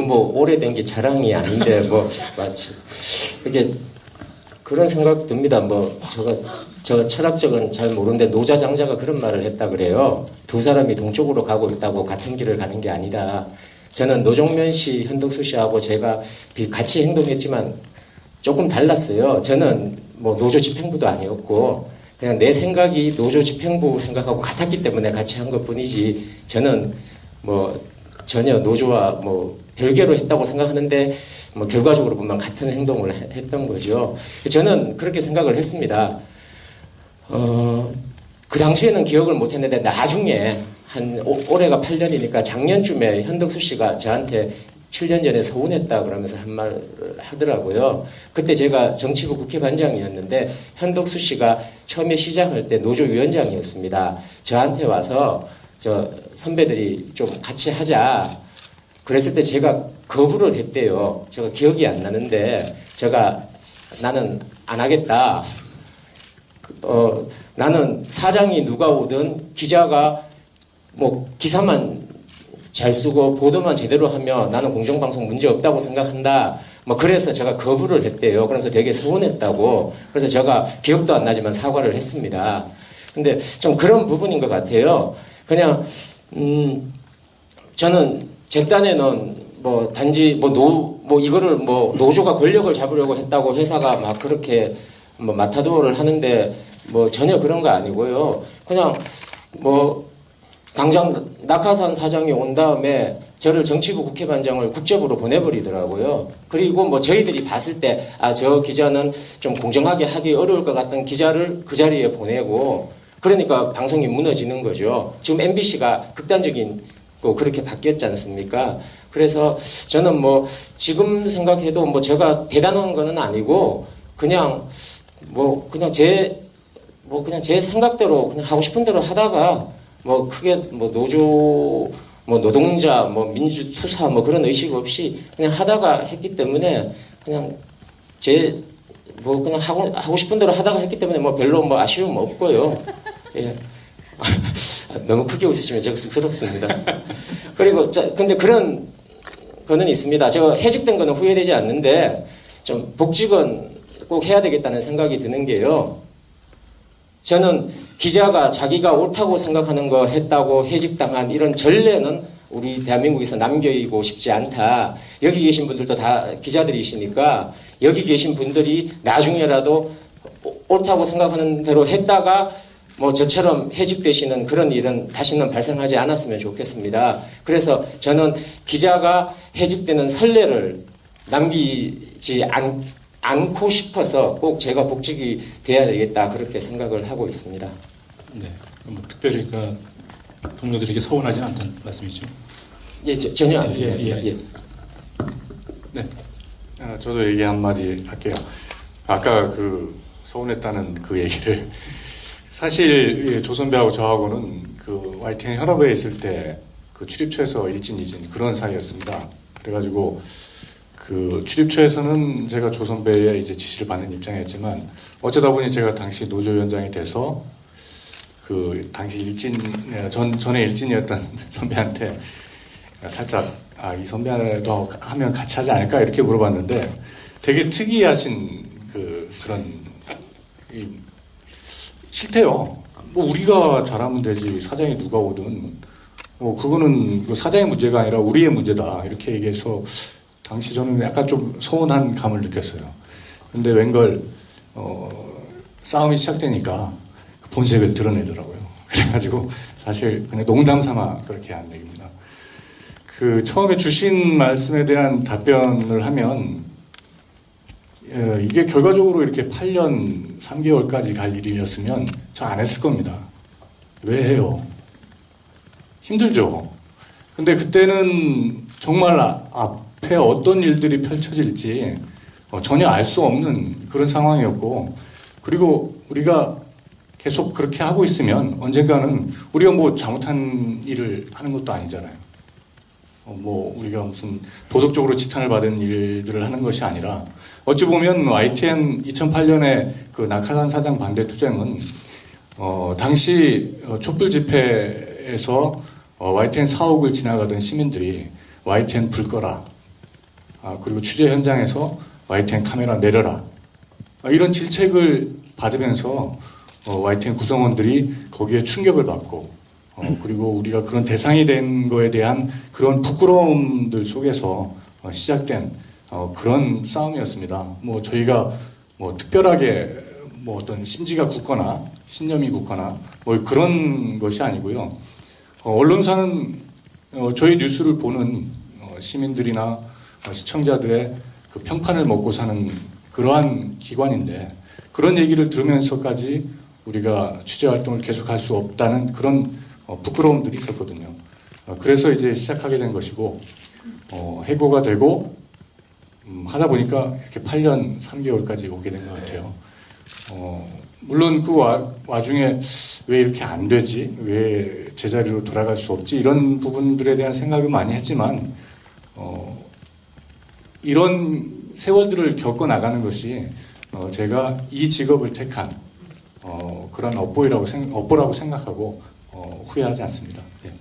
뭐 오래된 게 자랑이 아닌데 뭐 마치 이게 그런 생각 듭니다. 뭐 제가 저 철학적은 잘 모르는데 노자장자가 그런 말을 했다 그래요. 두 사람이 동쪽으로 가고 있다고 같은 길을 가는 게 아니다. 저는 노종면 씨, 현덕수 씨하고 제가 비- 같이 행동했지만 조금 달랐어요. 저는 뭐 노조 집행부도 아니었고 그냥 내 생각이 노조 집행부 생각하고 같았기 때문에 같이 한 것 뿐이지 저는 뭐 전혀 노조와 뭐 별개로 했다고 생각하는데 뭐 결과적으로 보면 같은 행동을 해- 했던 거죠. 저는 그렇게 생각을 했습니다. 어, 그 당시에는 기억을 못 했는데 나중에 한 오- 올해가 8년이니까 작년쯤에 현덕수 씨가 저한테 7년 전에 서운했다 그러면서 한 말을 하더라고요. 그때 제가 정치부 국회반장이었는데 현덕수 씨가 처음에 시작할 때 노조위원장이었습니다. 저한테 와서 저 선배들이 좀 같이 하자. 그랬을 때 제가 거부를 했대요. 제가 기억이 안 나는데 제가 나는 안 하겠다. 어, 나는 사장이 누가 오든 기자가 뭐 기사만 잘 쓰고 보도만 제대로 하면 나는 공정방송 문제 없다고 생각한다. 뭐 그래서 제가 거부를 했대요. 그러면서 되게 서운했다고. 그래서 제가 기억도 안 나지만 사과를 했습니다. 근데 좀 그런 부분인 것 같아요. 그냥 음 저는 제 딴에는 뭐 단지 뭐노뭐 이거를 뭐 노조가 권력을 잡으려고 했다고 회사가 막 그렇게 뭐 마타도어를 하는데 뭐 전혀 그런 거 아니고요. 그냥 뭐 당장 낙하산 사장이 온 다음에 저를 정치부 국회반장을 국접으로 보내버리더라고요. 그리고 뭐 저희들이 봤을 때 아 저 기자는 좀 공정하게 하기 어려울 것 같은 기자를 그 자리에 보내고 그러니까 방송이 무너지는 거죠. 지금 MBC가 극단적인 거 그렇게 바뀌었지 않습니까? 그래서 저는 뭐 지금 생각해도 뭐 제가 대단한 거는 아니고 그냥 뭐 그냥 제 뭐 그냥 제 생각대로 그냥 하고 싶은 대로 하다가 뭐 크게 뭐 노조 뭐 노동자 뭐 민주 투사 뭐 그런 의식 없이 그냥 하다가 했기 때문에 그냥 제 뭐 그냥 하고 하고 싶은 대로 하다가 했기 때문에 뭐 별로 뭐 아쉬움 없고요. 예. 너무 크게 웃으시면 제가 쑥스럽습니다. 그리고 자, 근데 그런 거는 있습니다. 제가 해직된 거는 후회되지 않는데 좀 복직은 꼭 해야 되겠다는 생각이 드는 게요. 저는 기자가 자기가 옳다고 생각하는 거 했다고 해직당한 이런 전례는 우리 대한민국에서 남겨이고 싶지 않다. 여기 계신 분들도 다 기자들이시니까 여기 계신 분들이 나중에라도 옳다고 생각하는 대로 했다가 뭐 저처럼 해직되시는 그런 일은 다시는 발생하지 않았으면 좋겠습니다. 그래서 저는 기자가 해직되는 선례를 남기지 않, 않고 싶어서 꼭 제가 복직이 돼야 되겠다 그렇게 생각을 하고 있습니다. 네. 뭐 특별히 그 동료들에게 서운하지는 않다는 말씀이죠. 예, 저- 전혀 안 예, 습니다 예. 예. 아, 저도 얘기 한 마디 할게요. 아까 그 서운했다는 그 얘기를 사실 이 조선배하고 저하고는 그 YTN 현업에 있을 때 그 출입처에서 일진이진 그런 사이였습니다. 그래가지고 그 출입처에서는 제가 조선배의 이제 지시를 받는 입장이었지만 어쩌다 보니 제가 당시 노조위원장이 돼서 그 당시 일진 전 전에 일진이었던 선배한테 살짝 아, 이 선배도 하면 같이 하지 않을까 이렇게 물어봤는데 되게 특이하신 그 그런 이, 싫대요. 뭐 우리가 잘하면 되지 사장이 누가 오든 뭐 그거는 그 사장의 문제가 아니라 우리의 문제다 이렇게 얘기해서 당시 저는 약간 좀 서운한 감을 느꼈어요. 근데 웬걸 어, 싸움이 시작되니까 그 본색을 드러내더라고요. 그래가지고 사실 그냥 농담 삼아 그렇게 한 얘기입니다. 그 처음에 주신 말씀에 대한 답변을 하면 예, 이게 결과적으로 이렇게 8년 3개월까지 갈 일이었으면 저 안 했을 겁니다. 왜 해요? 힘들죠. 근데 그때는 정말 아- 앞에 어떤 일들이 펼쳐질지 어, 전혀 알 수 없는 그런 상황이었고 그리고 우리가 계속 그렇게 하고 있으면 언젠가는 우리가 뭐 잘못한 일을 하는 것도 아니잖아요. 어, 뭐 우리가 무슨 도덕적으로 지탄을 받은 일들을 하는 것이 아니라 어찌 보면 YTN 2008년에 그 낙하산 사장 반대 투쟁은 어, 당시 어, 촛불 집회에서 어, YTN 사옥을 지나가던 시민들이 YTN 불 꺼라. 아, 그리고 취재 현장에서 YTN 카메라 내려라. 아, 이런 질책을 받으면서 어, YTN 구성원들이 거기에 충격을 받고 어, 그리고 우리가 그런 대상이 된 거에 대한 그런 부끄러움들 속에서 어, 시작된 어, 그런 싸움이었습니다. 뭐 저희가 뭐 특별하게 뭐 어떤 심지가 굳거나 신념이 굳거나 뭐 그런 것이 아니고요. 어, 언론사는 어, 저희 뉴스를 보는 어, 시민들이나 어, 시청자들의 그 평판을 먹고 사는 그러한 기관인데 그런 얘기를 들으면서까지 우리가 취재 활동을 계속할 수 없다는 그런 어, 부끄러움들이 있었거든요. 어, 그래서 이제 시작하게 된 것이고 어, 해고가 되고 음, 하다 보니까 이렇게 8년 3개월까지 오게 된 것 같아요. 어, 물론 그 와, 와중에 왜 이렇게 안 되지? 왜 제자리로 돌아갈 수 없지? 이런 부분들에 대한 생각을 많이 했지만 어, 이런 세월들을 겪어 나가는 것이 어, 제가 이 직업을 택한 어, 그런 업보이라고 생, 업보라고 생각하고 어, 후회하지 않습니다. 예.